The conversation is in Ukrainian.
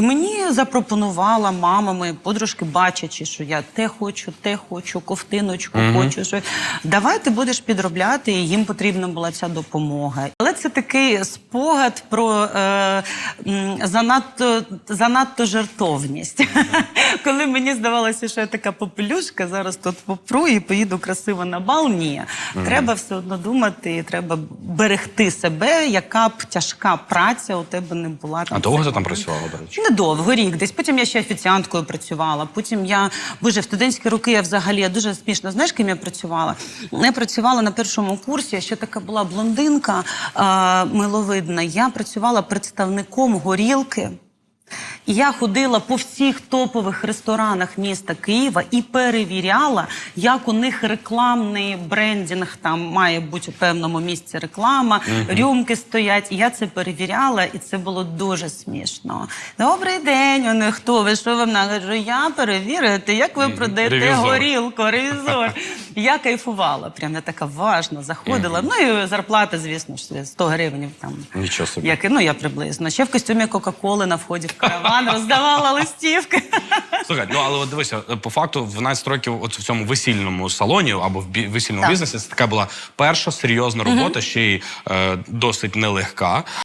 Мені запропонувала мама, мої подружки, бачачи, що я те хочу, те хочу, ковтиночку хочу. Що... Давай ти будеш підробляти, і їм потрібна була ця допомога. Але це такий спогад про е, занадто, занадто жертовність. Коли мені здавалося, що я така попелюшка, зараз тут попру і поїду красиво на бал. Ні. Треба все одно думати, і треба берегти себе, яка б тяжка праця у тебе не була. А довго ти там працювала, до речі? Недовго, рік десь. Потім я ще офіціанткою працювала. Потім я, боже, в студентські роки я взагалі я дуже смішно. Знаєш, ким я працювала? Я працювала на першому курсі, я ще така була блондинка миловидна. Я працювала представником горілки. І я ходила по всіх топових ресторанах міста Києва і перевіряла, як у них рекламний брендінг там має бути у певному місці реклама, рюмки стоять. І я це перевіряла, і це було дуже смішно. Добрий день, вони хто ви? Що вам надо? Кажу, я перевірити, як ви продаєте Ревізор. горілку, ревізор. Я кайфувала, прям я така важна, заходила. Ну і зарплата, звісно ж, 100 гривень там. Нічого собі. Як, ну, я приблизно. Ще в костюмі Кока-Коли на вході в караван роздавала листівки. Слухай, ну але от дивися, по факту, в 12 років, от в цьому весільному салоні або в бі- весільному Так. бізнесі, це така була перша серйозна робота, ще й е, досить нелегка.